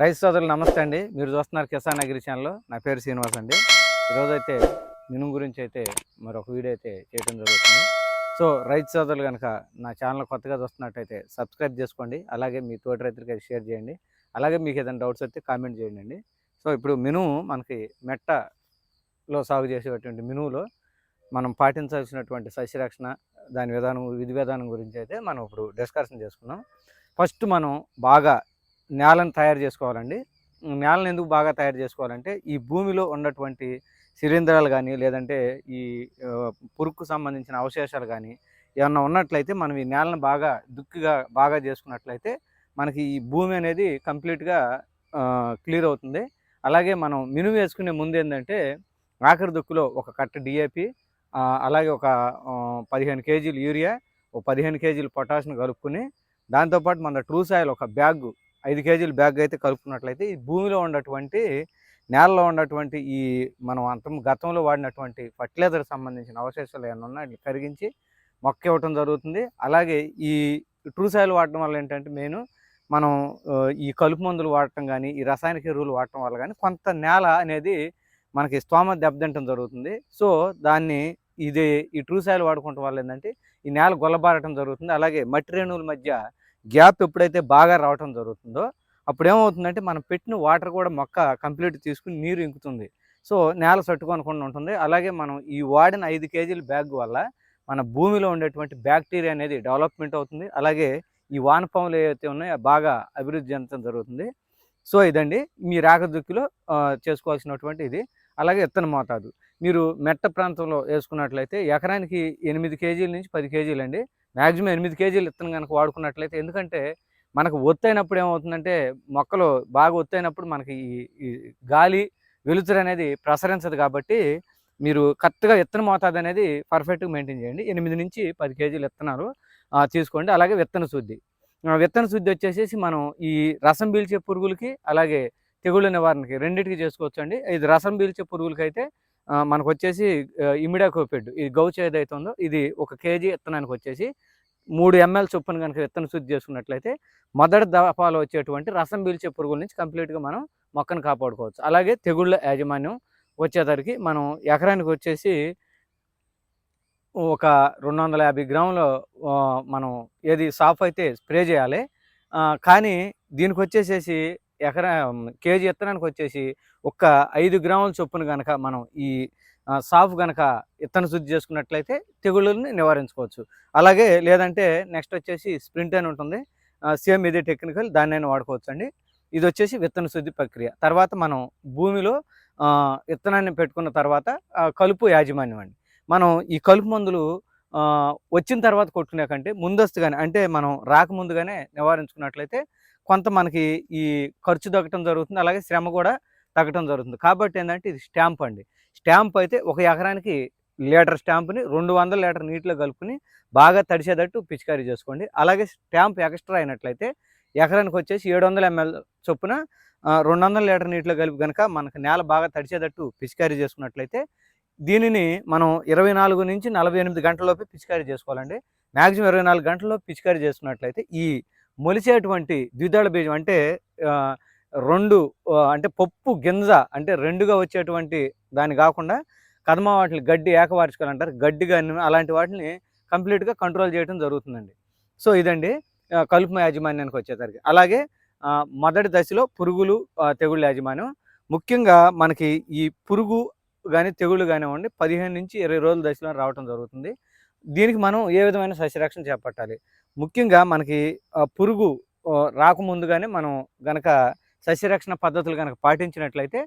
రైతు సోదరులు నమస్తే అండి. మీరు చూస్తున్నారు కిసాన్ అగ్రి ఛానల్. నా పేరు శ్రీనివాస్ అండి. ఈరోజైతే మినుము గురించి అయితే మరొక వీడియో అయితే చేయడం జరుగుతుంది. సో రైతు సోదరులు కనుక నా ఛానల్ కొత్తగా చూస్తున్నట్టయితే సబ్స్క్రైబ్ చేసుకోండి. అలాగే మీ తోటి రైతులకి అయితే షేర్ చేయండి. అలాగే మీకు ఏదైనా డౌట్స్ వస్తే కామెంట్ చేయండి అండి. సో ఇప్పుడు మినుము మనకి మెట్టలో సాగు చేసేటువంటి మినువులో మనం పాటించాల్సినటువంటి సస్యరక్షణ దాని విధానం విధి విధానం గురించి అయితే మనం ఇప్పుడు డిస్కషన్ చేసుకున్నాం. ఫస్ట్ మనం బాగా నేలను తయారు చేసుకోవాలండి. నేలను ఎందుకు బాగా తయారు చేసుకోవాలంటే ఈ భూమిలో ఉన్నటువంటి శిలీంధ్రాలు కానీ లేదంటే ఈ పురుక్కు సంబంధించిన అవశేషాలు కానీ ఏమన్నా ఉన్నట్లయితే మనం ఈ నేలను బాగా దుక్కిగా బాగా చేసుకున్నట్లయితే మనకి ఈ భూమి అనేది కంప్లీట్గా క్లియర్ అవుతుంది. అలాగే మనం మినుము వేసుకునే ముందు ఏంటంటే ఆఖరి దుక్కులో ఒక కట్ట డిఏపి అలాగే ఒక పదిహేను కేజీలు యూరియా ఒక పదిహేను కేజీలు పొటాషియం కలుపుకుని దాంతోపాటు మన ట్రూ సాయిల్ ఒక బ్యాగ్ ఐదు కేజీల బ్యాగ్ అయితే కలుపుకున్నట్లయితే ఈ భూమిలో ఉన్నటువంటి నేలలో ఉన్నటువంటి ఈ మనం అంతం గతంలో వాడినటువంటి ఫర్టిలైజర్ సంబంధించిన అవశేషాలు ఏమైనా ఉన్నాయి కరిగించి మొక్క ఇవ్వటం జరుగుతుంది. అలాగే ఈ ట్రూ సాయిల్ వాడటం వల్ల ఏంటంటే మెయిన్ మనం ఈ కలుపు మందులు వాడటం కానీ ఈ రసాయనిక ఎరువులు వాడటం వల్ల కానీ కొంత నేల అనేది మనకి స్తోమ దెబ్బతింటం జరుగుతుంది. సో దాన్ని ఇది ఈ ట్రూ సాయిల్ వాడుకోవటం వల్ల ఏంటంటే ఈ నేల గొల్లబారటం జరుగుతుంది. అలాగే మట్టి రేణువుల మధ్య గ్యాప్ ఎప్పుడైతే బాగా రావటం జరుగుతుందో అప్పుడు ఏమవుతుందంటే మనం పెట్టిన వాటర్ కూడా మొక్క కంప్లీట్ తీసుకుని నీరు ఇంకుతుంది. సో నేల సట్టుకొనకుండా ఉంటుంది. అలాగే మనం ఈ వాడిన ఐదు కేజీల బ్యాగ్ వల్ల మన భూమిలో ఉండేటువంటి బ్యాక్టీరియా అనేది డెవలప్మెంట్ అవుతుంది. అలాగే ఈ వానపాములు ఏవైతే ఉన్నాయో బాగా అభివృద్ధి చెందడం జరుగుతుంది. సో ఇదండి. మీ రాకదుక్కిలో చేసుకోవాల్సినటువంటి ఇది. అలాగే విత్తన మోతాదు. మీరు మెట్ట ప్రాంతంలో వేసుకున్నట్లయితే ఎకరానికి ఎనిమిది కేజీల నుంచి పది కేజీలు అండి మ్యాక్సిమం ఎనిమిది కేజీలు విత్తనం కనుక వాడుకున్నట్లయితే ఎందుకంటే మనకు ఒత్తైనప్పుడు ఏమవుతుందంటే మొక్కలు బాగా ఒత్తైనప్పుడు మనకి ఈ గాలి వెలుతురు అనేది ప్రసరించదు కాబట్టి మీరు కరెక్ట్గా విత్తన మోతాదు అనేది పర్ఫెక్ట్గా మెయింటైన్ చేయండి. ఎనిమిది నుంచి పది కేజీలు విత్తనాలు తీసుకోండి. అలాగే విత్తన శుద్ధి. విత్తన శుద్ధి వచ్చేసేసి మనం ఈ రసం పీల్చే పురుగులకి అలాగే తెగుళ్ళ నివారణకి రెండింటికి చేసుకోవచ్చు అండి ఇది రసం పీల్చే పురుగులకైతే మనకు వచ్చేసి ఇమిడాకోపెడ్. ఇది గౌచ్ ఏదైతే ఉందో ఇది ఒక కేజీ విత్తనానికి వచ్చేసి మూడు ఎంఎల్ చొప్పున కనుక విత్తన శుద్ధి చేసుకున్నట్లయితే మొదటి దఫాలో వచ్చేటువంటి రసం పీల్చే పురుగుల నుంచి కంప్లీట్గా మనం మొక్కను కాపాడుకోవచ్చు. అలాగే తెగుళ్ళ యాజమాన్యం వచ్చేసరికి మనం ఎకరానికి వచ్చేసి ఒక రెండు వందల యాభై గ్రాముల మనం ఏది సాఫ్ అయితే స్ప్రే చేయాలి కానీ దీనికి వచ్చేసేసి ఎకరా కేజీ విత్తనానికి వచ్చేసి ఒక ఐదు గ్రాముల చొప్పున కనుక మనం ఈ సాఫ్ కనుక విత్తన శుద్ధి చేసుకున్నట్లయితే తెగుళ్ళని నివారించుకోవచ్చు. అలాగే లేదంటే నెక్స్ట్ వచ్చేసి స్ప్రింట్ అని ఉంటుంది. సేమ్ ఇదే టెక్నికల్ దాన్నైనా వాడుకోవచ్చు అండి ఇది వచ్చేసి విత్తన శుద్ధి ప్రక్రియ. తర్వాత మనం భూమిలో విత్తనాన్ని పెట్టుకున్న తర్వాత కలుపు యాజమాన్యం అండి. మనం ఈ కలుపు మందులు వచ్చిన తర్వాత కొట్టుకునే కంటే ముందస్తుగానే అంటే మనం రాకముందుగానే నివారించుకున్నట్లయితే కొంత మనకి ఈ ఖర్చు తగ్గటం జరుగుతుంది. అలాగే శ్రమ కూడా తగ్గటం జరుగుతుంది. కాబట్టి ఏంటంటే ఇది స్టాంప్ అండి. స్టాంప్ అయితే ఒక ఎకరానికి లీటర్ స్టాంప్ని రెండు వందల లీటర్ నీటిలో కలుపుకొని బాగా తడిసేటట్టు పిచికారీ చేసుకోండి. అలాగే స్టాంప్ ఎక్స్ట్రా అయినట్లయితే ఎకరానికి వచ్చేసి ఏడు వందల ఎంఎల్ చొప్పున రెండు వందల లీటర్ నీటిలో కలిపి కనుక మనకు నేల బాగా తడిచేటట్టు పిచికారీ చేసుకున్నట్లయితే దీనిని మనం ఇరవై నాలుగు నుంచి నలభై ఎనిమిది గంటలలోపు పిచికారీ చేసుకోవాలండి. మ్యాక్సిమం ఇరవై నాలుగు గంటల్లో పిచికారీ చేసుకున్నట్లయితే ఈ మొలిచేటువంటి ద్విదళ బీజం అంటే రెండు అంటే పప్పు గింజ అంటే రెండుగా వచ్చేటువంటి దాని కాకుండా కదమ వాటిని గడ్డి ఏకవార్చుకోవాలంటారు. గడ్డి కానీ అలాంటి వాటిని కంప్లీట్గా కంట్రోల్ చేయడం జరుగుతుందండి. సో ఇదండి కలుపు యాజమాన్యానికి వచ్చేసరికి. అలాగే మొదటి దశలో పురుగులు తెగుళ్ళ యాజమాన్యం. ముఖ్యంగా మనకి ఈ పురుగు కానీ తెగుళ్ళు కానివ్వండి పదిహేను నుంచి ఇరవై రోజుల దశలో రావటం జరుగుతుంది. దీనికి మనం ఏ విధమైన సస్యరక్షణ చేపట్టాలి? ముఖ్యంగా మనకి పురుగు రాకముందుగానే మనం గనక సస్యరక్షణ పద్ధతులు కనుక పాటించినట్లయితే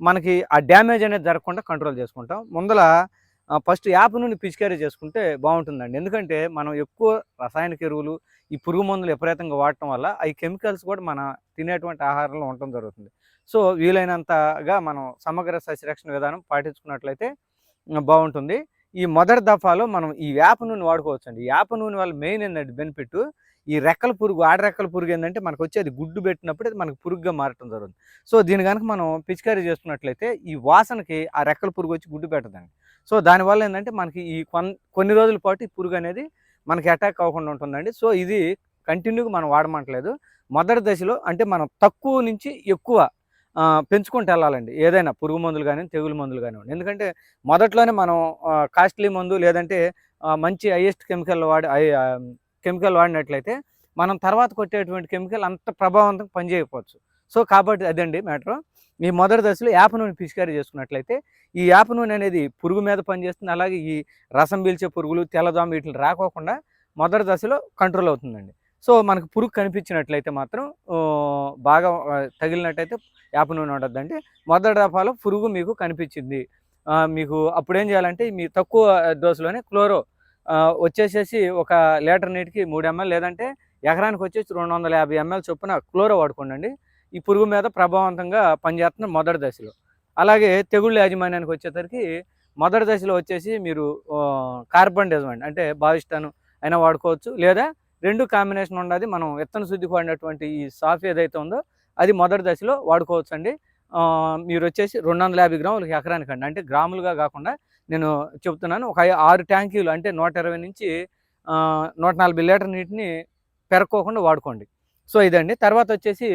మనకి ఆ డ్యామేజ్ అనేది జరగకుండా కంట్రోల్ చేసుకుంటాం. ముందల ఫస్ట్ యాప్ నుండి పిచికారీ చేసుకుంటే బాగుంటుందండి. ఎందుకంటే మనం ఎక్కువ రసాయనిక ఎరువులు ఈ పురుగు మందులు విపరీతంగా వాడటం వల్ల ఈ కెమికల్స్ కూడా మన తినేటువంటి ఆహారంలో ఉండటం జరుగుతుంది. సో వీలైనంతగా మనం సమగ్ర సస్యరక్షణ విధానం పాటించుకున్నట్లయితే బాగుంటుంది. ఈ మొదటి దఫాలో మనం ఈ వేప నూనె వాడుకోవచ్చు అండి వేప నూనె వల్ల మెయిన్ ఏంటంటే బెనిఫిట్ ఈ రెక్కల పురుగు ఆడ రెక్కల పురుగు ఏంటంటే మనకు వచ్చి అది గుడ్డు పెట్టినప్పుడు అది మనకు పురుగుగా మారటం జరుగుతుంది. సో దీని కనుక మనం పిచికారీ చేసుకున్నట్లయితే ఈ వాసనకి ఆ రెక్కల పురుగు వచ్చి గుడ్డు పెట్టదండి. సో దానివల్ల ఏంటంటే మనకి ఈ కొన్ కొన్ని రోజుల పాటు ఈ పురుగు అనేది మనకి అటాక్ అవ్వకుండా ఉంటుందండి. సో ఇది కంటిన్యూగా మనం వాడమంటలేదు. మొదటి దశలో అంటే మనం తక్కువ నుంచి ఎక్కువ పెంచుకుంటూ వెళ్ళాలండి. ఏదైనా పురుగు మందులు కానీ తెగులు మందులు కానివ్వండి ఎందుకంటే మొదట్లోనే మనం కాస్ట్లీ మందు లేదంటే మంచి హైయెస్ట్ కెమికల్ వాడి కెమికల్ వాడినట్లయితే మనం తర్వాత కొట్టేటువంటి కెమికల్ అంత ప్రభావంతం పనిచేయకపోవచ్చు సో కాబట్టి అదండి మ్యాటర్. ఈ మొదటి దశలో యాప నూనె పిచికారీ చేసుకున్నట్లయితే ఈ యాప నూనె అనేది పురుగు మీద పనిచేస్తుంది. అలాగే ఈ రసం పీల్చే పురుగులు తెల్లదోమ వీటిని రాకోకుండా మొదటి దశలో కంట్రోల్ అవుతుందండి. సో మనకు పురుగు కనిపించినట్లయితే మాత్రం బాగా తగిలినట్టయితే యాప నూనె ఉండద్దండి. మొదటి దఫాలో పురుగు మీకు కనిపించింది. మీకు అప్పుడేం చేయాలంటే మీ తక్కువ డోసులోనే క్లోరో వచ్చేసేసి ఒక లీటర్ నీటికి మూడు ఎంఎల్ లేదంటే ఎకరానికి వచ్చేసి రెండు వందల యాభై ఎంఎల్ చొప్పున క్లోరో వాడుకోండి ఈ పురుగు మీద ప్రభావవంతంగా పనిచేస్తున్న మొదటి దశలో. అలాగే తెగుళ్ళ యాజమాన్యానికి వచ్చేసరికి మొదటి దశలో వచ్చేసి మీరు కార్బన్ డెజమెంట్ అంటే బావిష్టాను అయినా వాడుకోవచ్చు. లేదా రెండు కాంబినేషన్ ఉన్నది మనం విత్తన శుద్ధికి వాడినటువంటి ఈ సాఫ్ ఏదైతే ఉందో అది మొదటి దశలో వాడుకోవచ్చు అండి మీరు వచ్చేసి రెండు వందల యాభై గ్రాములకి ఎకరానికి అండి. అంటే గ్రాములుగా కాకుండా నేను చెప్తున్నాను ఒక ఆరు ట్యాంకీలు అంటే నూట ఇరవై నుంచి నూట నలభై లీటర్ నీటిని పెరక్కోకుండా వాడుకోండి. సో ఇదండి. తర్వాత వచ్చేసి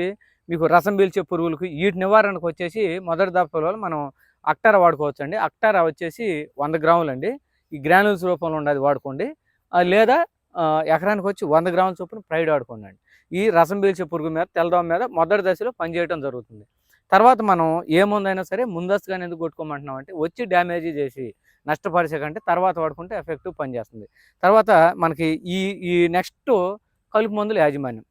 మీకు రసం పీల్చే పురుగులకు వీటి నివారణకు వచ్చేసి మొదటి దఫలో మనం అక్టారా వాడుకోవచ్చు అండి అక్టారా వచ్చేసి వంద గ్రాములు అండి ఈ గ్రానుల్స్ రూపంలో ఉండేది వాడుకోండి. లేదా ఎకరానికి వచ్చి వంద గ్రాముల చొప్పున ప్రైడ్ వాడుకోండి అండి ఈ రసం పీల్చే పురుగు మీద తెల్లదోమ మీద మొదటి దశలో పనిచేయడం జరుగుతుంది. తర్వాత మనం ఏ సరే ముందస్తుగానే ఎందుకు కొట్టుకోమంటున్నాం అంటే వచ్చి డ్యామేజ్ చేసి నష్టపరిచే కంటే తర్వాత వాడుకుంటే ఎఫెక్టివ్ పనిచేస్తుంది తర్వాత మనకి ఈ ఈ నెక్స్ట్ కలుపు మందుల యాజమాన్యం.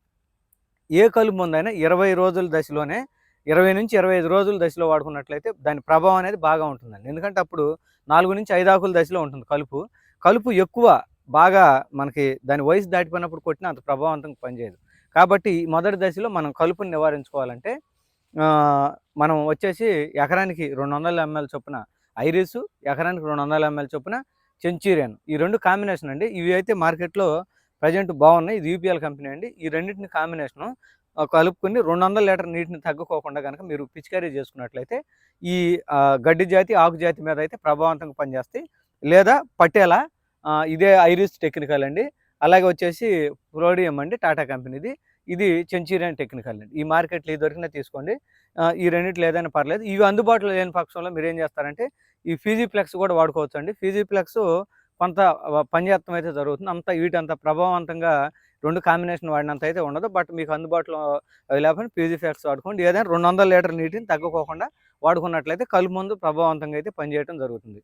ఏ కలుపు మందైనా ఇరవై రోజుల దశలోనే ఇరవై నుంచి ఇరవై ఐదు రోజుల దశలో వాడుకున్నట్లయితే దాని ప్రభావం అనేది బాగా ఉంటుందండి. ఎందుకంటే అప్పుడు నాలుగు నుంచి ఐదు ఆకుల దశలో ఉంటుంది కలుపు. కలుపు ఎక్కువ బాగా మనకి దాని వయసు దాటిపోయినప్పుడు కొట్టినా అంత ప్రభావవంతంగా పనిచేయదు. కాబట్టి మొదటి దశలో మనం కలుపుని నివారించుకోవాలంటే మనం వచ్చేసి ఎకరానికి రెండు వందల ఎంఎల్ చొప్పున ఐరిస్ ఎకరానికి రెండు వందల ఎంఎల్ చొప్పున సెంచూరియన్. ఈ రెండు కాంబినేషన్ అండి. ఇవి అయితే మార్కెట్లో ప్రజెంట్ బాగున్నాయి. ఇది యూపీఎల్ కంపెనీ అండి. ఈ రెండింటిని కాంబినేషను కలుపుకుని రెండు వందల లీటర్ నీటిని తగ్గుకోకుండా కనుక మీరు పిచికారీ చేసుకున్నట్లయితే ఈ గడ్డి జాతి ఆకు జాతి మీద అయితే ప్రభావవంతంగా పనిచేస్తాయి. లేదా పట్టేలా ఇదే ఐరిస్ టెక్నికల్ అండి. అలాగే వచ్చేసి ప్రోడియం అండి టాటా కంపెనీది. ఇది చెంచూరియన్ టెక్నికల్ అండి. ఈ మార్కెట్లో ఈ దొరికినా తీసుకోండి. ఈ రెండిట్లో ఏదైనా పర్లేదు. ఇవి అందుబాటులో లేని పక్షంలో మీరు ఏం చేస్తారంటే ఈ ఫీజీప్లెక్స్ కూడా వాడుకోవచ్చు అండి ఫీజీప్లెక్స్ కొంత ఆ, అయితే జరుగుతుంది. అంత వీటంత ప్రభావవంతంగా రెండు కాంబినేషన్ వాడినంత అయితే ఉండదు. బట్ మీకు అందుబాటులో అవి పీజీ పీజీఫ్లెక్స్ వాడుకోండి. ఏదైనా రెండు వందల లీటర్ నీటిని తగ్గుకోకుండా వాడుకున్నట్లయితే కలుపు ముందు ప్రభావవంతంగా అయితే పనిచేయడం జరుగుతుంది.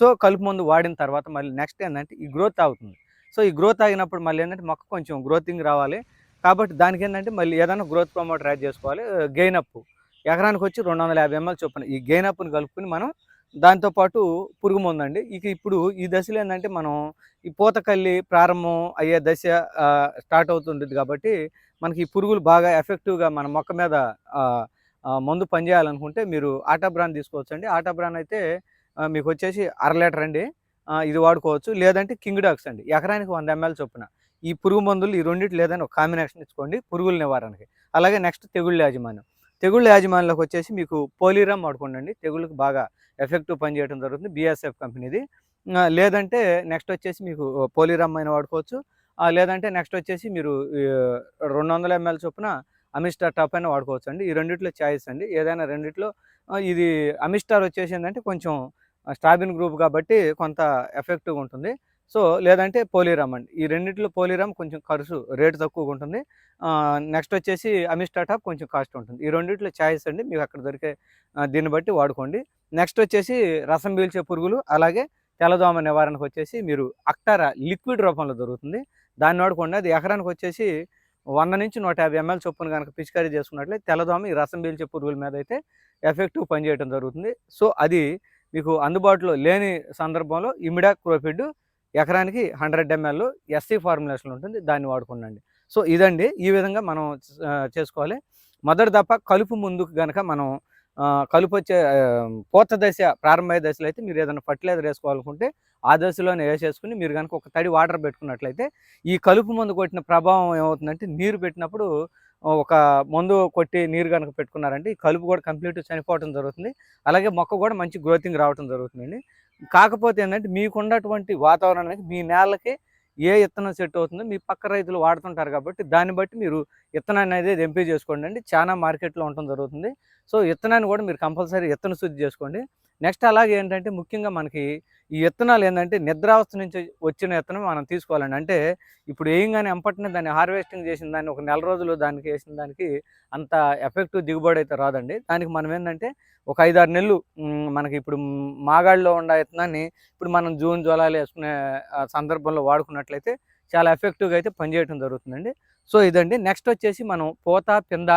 సో కలుపు మందు వాడిన తర్వాత మళ్ళీ నెక్స్ట్ ఏంటంటే ఈ గ్రోత్ అవుతుంది సో ఈ గ్రోత్ ఆగినప్పుడు మళ్ళీ ఏంటంటే మొక్క కొంచెం గ్రోతింగ్ రావాలి. కాబట్టి దానికి ఏంటంటే మళ్ళీ ఏదైనా గ్రోత్ ప్రమోటర్ యాడ్ చేసుకోవాలి. Gain up. ఎకరానికి వచ్చి రెండు వందల యాభై ఎంఎల్ చొప్పున ఈ గెయిన్ అప్ని కలుపుకొని మనం దాంతోపాటు పురుగు ముందండి. ఇక ఇప్పుడు ఈ దశలో ఏంటంటే మనం ఈ పూతకల్లి ప్రారంభం అయ్యే దశ స్టార్ట్ అవుతుంటుంది కాబట్టి మనకి ఈ పురుగులు బాగా ఎఫెక్టివ్గా మన మొక్క మీద మందు పనిచేయాలనుకుంటే మీరు ఆటా బ్రాండ్ తీసుకోవచ్చండి. ఆట బ్రాన్ అయితే మీకు వచ్చేసి అర లీటర్ అండి. ఇది వాడుకోవచ్చు. లేదంటే కింగ్ డాక్స్ అండి. ఎకరానికి వంద ఎంఎల్ చొప్పున. ఈ పురుగు మందులు ఈ రెండింటి లేదని ఒక కాంబినేషన్ ఇచ్చుకోండి. పురుగుల నివారణకి. అలాగే నెక్స్ట్ తెగుళ్ళ యాజమాన్యం. తెగుళ్ళ యాజమాన్యంలోకి వచ్చేసి మీకు పోలీరామ్ వాడుకోండి అండి తెగుళ్ళకి బాగా ఎఫెక్టివ్ పనిచేయడం జరుగుతుంది. బిఎస్ఎఫ్ కంపెనీది. లేదంటే నెక్స్ట్ వచ్చేసి మీకు పోలీరామ్ అయిన వాడుకోవచ్చు. లేదంటే నెక్స్ట్ వచ్చేసి మీరు రెండు వందల ఎంఎల్ చొప్పున అమిస్టార్ టాప్ అయినా వాడుకోవచ్చు అండి ఈ రెండిట్లో చాయిస్ అండి. ఏదైనా రెండిట్లో ఇది అమిస్టార్ వచ్చేసి ఏంటంటే కొంచెం స్టాబిన్ గ్రూప్ కాబట్టి కొంత ఎఫెక్టివ్గా ఉంటుంది. సో లేదంటే పోలీరామ్ అండి. ఈ రెండింటిలో పోలీరామ్ కొంచెం ఖర్చు రేటు తక్కువగా ఉంటుంది. నెక్స్ట్ వచ్చేసి అమిస్టా టాప్ కొంచెం కాస్ట్ ఉంటుంది. ఈ రెండింటిలో చాయిస్ అండి. మీకు అక్కడ దొరికే దీన్ని బట్టి వాడుకోండి. నెక్స్ట్ వచ్చేసి రసం పీల్చే పురుగులు అలాగే తెల్లదోమ నివారణకు వచ్చేసి మీరు అక్టారా లిక్విడ్ రూపంలో దొరుకుతుంది. దాన్ని వాడుకోండి. అది ఎకరానికి వచ్చేసి వంద నుంచి నూట యాభై ఎంఎల్ చొప్పున కనుక పిచికారీ చేసుకున్నట్లయితే తెల్లదోమ ఈ రసం పీల్చే పురుగుల మీద అయితే ఎఫెక్టివ్ పనిచేయడం జరుగుతుంది. సో అది మీకు అందుబాటులో లేని సందర్భంలో ఇమిడా క్రోఫిడ్ ఎకరానికి హండ్రెడ్ ఎంఎల్ ఎస్సీ ఫార్ములేషన్ ఉంటుంది దాన్ని వాడుకోండి సో ఇదండి. ఈ విధంగా మనం చేసుకోవాలి. మొదటి తప్ప కలుపు ముందుకు కనుక మనం కలుపు వచ్చే పూత దశ ప్రారంభమయ్యే దశలో అయితే మీరు ఏదైనా ఫర్టిలైజర్ వేసుకోవాలనుకుంటే ఆ దశలోనే వేసేసుకుని మీరు కనుక ఒక తడి వాటర్ పెట్టుకున్నట్లయితే ఈ కలుపు మందు కొట్టిన ప్రభావం ఏమవుతుందంటే నీరు పెట్టినప్పుడు ఒక మందు కొట్టి నీరు కనుక పెట్టుకున్నారంటే ఈ కలుపు కూడా కంప్లీట్ చనిపోవడం జరుగుతుంది. అలాగే మొక్క కూడా మంచి గ్రోతింగ్ రావడం జరుగుతుందండి. కాకపోతే ఏంటంటే మీకున్నటువంటి వాతావరణానికి మీ నేలకి ఏ విత్తనం సెట్ అవుతుందో మీ పక్క రైతులు వాడుతుంటారు కాబట్టి దాన్ని బట్టి మీరు విత్తనాన్ని అనేది ఎంపిక చేసుకోండి అండి. చాలా మార్కెట్లో ఉండటం జరుగుతుంది. సో విత్తనాన్ని కూడా మీరు కంపల్సరీ ఇత్తన శుద్ధి చేసుకోండి. నెక్స్ట్ అలాగే ఏంటంటే ముఖ్యంగా మనకి ఈ విత్తనాలు ఏంటంటే నిద్రావస్థ నుంచి వచ్చిన విత్తనం మనం తీసుకోవాలండి. అంటే ఇప్పుడు వేయంగానే ఎంపటినే దాన్ని హార్వెస్టింగ్ చేసిన దాన్ని ఒక నెల రోజులు దానికి వేసిన దానికి అంత ఎఫెక్టివ్ దిగుబడి అయితే రాదండి. దానికి మనం ఏంటంటే ఒక ఐదారు నెలలు మనకి ఇప్పుడు మాగాడిలో ఉన్న విత్తనాన్ని ఇప్పుడు మనం జూన్ జూలైలో వేసుకునే సందర్భంలో వాడుకున్నట్లయితే చాలా ఎఫెక్టివ్గా అయితే పనిచేయడం జరుగుతుందండి. సో ఇదండి. నెక్స్ట్ వచ్చేసి మనం పూత పింద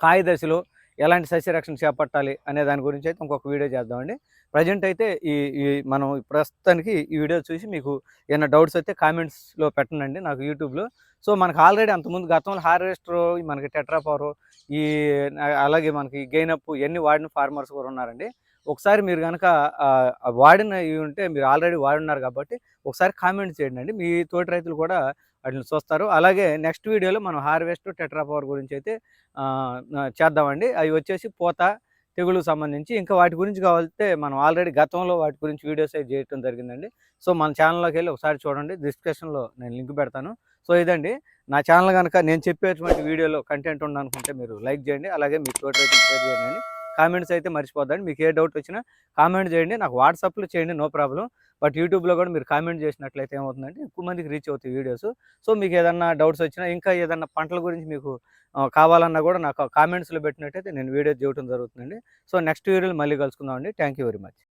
కాయ దశలో ఎలాంటి సస్యరక్షణ చేపట్టాలి అనే దాని గురించి అయితే ఇంకొక వీడియో చేద్దామండి. ప్రజెంట్ అయితే ఈ ఈ మనం ప్రస్తుతానికి ఈ వీడియో చూసి మీకు ఏమైనా డౌట్స్ అయితే కామెంట్స్లో పెట్టండి నాకు యూట్యూబ్లో. సో మనకు ఆల్రెడీ అంతకుముందు గతంలో హార్వెస్టర్ మనకి టెట్రాపవర్ ఈ అలాగే మనకి గెయినప్ ఇవన్నీ వాడిన ఫార్మర్స్ కూడా ఉన్నారండి. ఒకసారి మీరు కనుక వాడిన ఇవి ఉంటే మీరు ఆల్రెడీ వాడున్నారు కాబట్టి ఒకసారి కామెంట్ చేయండి అండి మీ తోటి రైతులు కూడా వాటిని చూస్తారు. అలాగే నెక్స్ట్ వీడియోలో మనం హార్వెస్ట్ టెట్రాపవర్ గురించి అయితే చేద్దామండి. అవి వచ్చేసి పూత తెగులు సంబంధించి. ఇంకా వాటి గురించి కావాలంటే మనం ఆల్రెడీ గతంలో వాటి గురించి వీడియోస్ అయితే చేయడం జరిగిందండి. సో మన ఛానల్లోకి వెళ్ళి ఒకసారి చూడండి. డిస్క్రిప్షన్లో నేను లింక్ పెడతాను. సో ఇదండి. నా ఛానల్ కనుక నేను చెప్పేటువంటి వీడియోలో కంటెంట్ ఉందనుకుంటే మీరు లైక్ చేయండి. అలాగే మీ తోటి రైతులు షేర్ చేయండి. కామెంట్స్ అయితే మర్చిపోద్దండి. మీకు ఏ డౌట్ వచ్చినా కామెంట్ చేయండి. నాకు వాట్సాప్లో చేయండి నో ప్రాబ్లం బట్ యూట్యూబ్లో కూడా మీరు కామెంట్ చేసినట్లయితే ఏమవుతుందంటే ఎక్కువ మందికి రీచ్ అవుతాయి వీడియోస్ సో మీకు ఏదన్నా డౌట్స్ వచ్చినా ఇంకా ఏదన్నా పంటల గురించి మీకు కావాలన్నా కూడా నాకు కామెంట్స్లో పెట్టినట్టయితే నేను వీడియో చేయడం జరుగుతుందండి. సో నెక్స్ట్ వీడియోలో మళ్ళీ కలుసుకుందామండి. Thank you very much